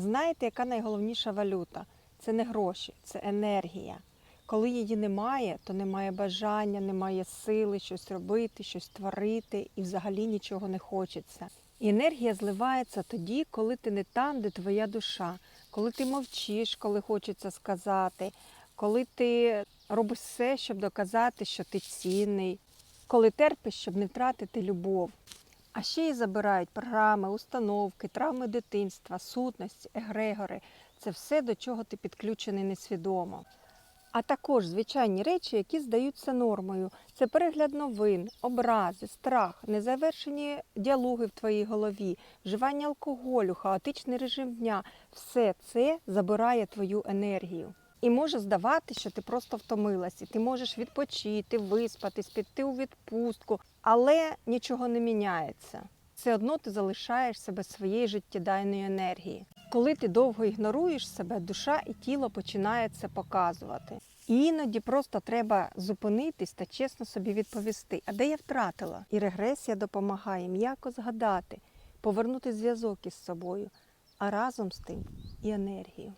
Знаєте, яка найголовніша валюта? Це не гроші, це енергія. Коли її немає, то немає бажання, немає сили щось робити, щось творити і взагалі нічого не хочеться. І енергія зливається тоді, коли ти не там, де твоя душа, коли ти мовчиш, коли хочеться сказати, коли ти робиш все, щоб доказати, що ти цінний, коли терпиш, щоб не втратити любов. А ще й забирають програми, установки, травми дитинства, сутності, егрегори. Це все, до чого ти підключений несвідомо. А також звичайні речі, які здаються нормою. Це перегляд новин, образи, страх, незавершені діалоги в твоїй голові, вживання алкоголю, хаотичний режим дня. Все це забирає твою енергію. І може здавати, що ти просто втомилась, і ти можеш відпочити, виспатись, піти у відпустку, але нічого не міняється. Все одно ти залишаєшся без своєї життєдайної енергії. Коли ти довго ігноруєш себе, душа і тіло починає це показувати. І іноді просто треба зупинитись та чесно собі відповісти, а де я втратила? І регресія допомагає м'яко згадати, повернути зв'язок із собою, а разом з тим і енергію.